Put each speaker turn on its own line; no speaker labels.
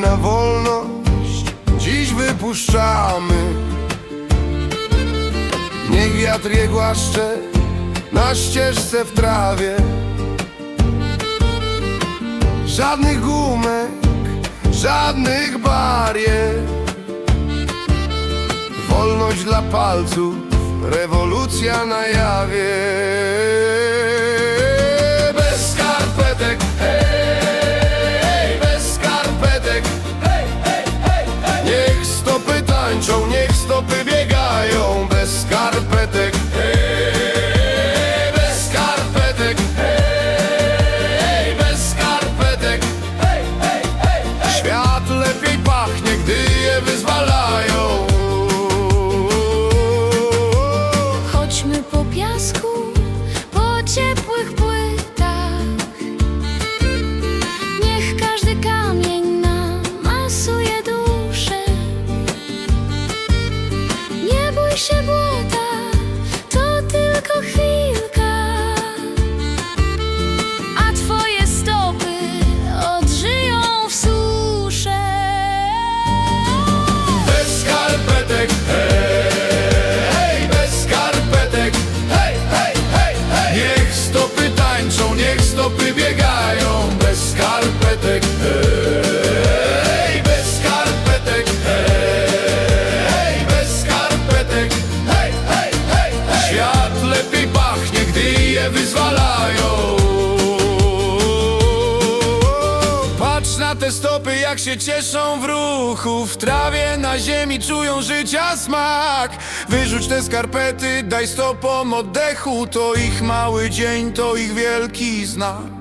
na wolność. Dziś wypuszczamy. Niech wiatr je głaszcze Na ścieżce w trawie. Żadnych gumek, żadnych barier. Wolność dla palców, rewolucja na jawie. Tańczą, niech skarpetek, hej, bez skarpetek, hej, bez skarpetek, hej, hej, hej, hej. Świat lepiej pachnie, gdy je wyzwalają. Patrz na te stopy, jak się cieszą w ruchu. W trawie, na ziemi czują życia smak. Wyrzuć te skarpety, daj stopom oddechu. To ich mały dzień, to ich wielki znak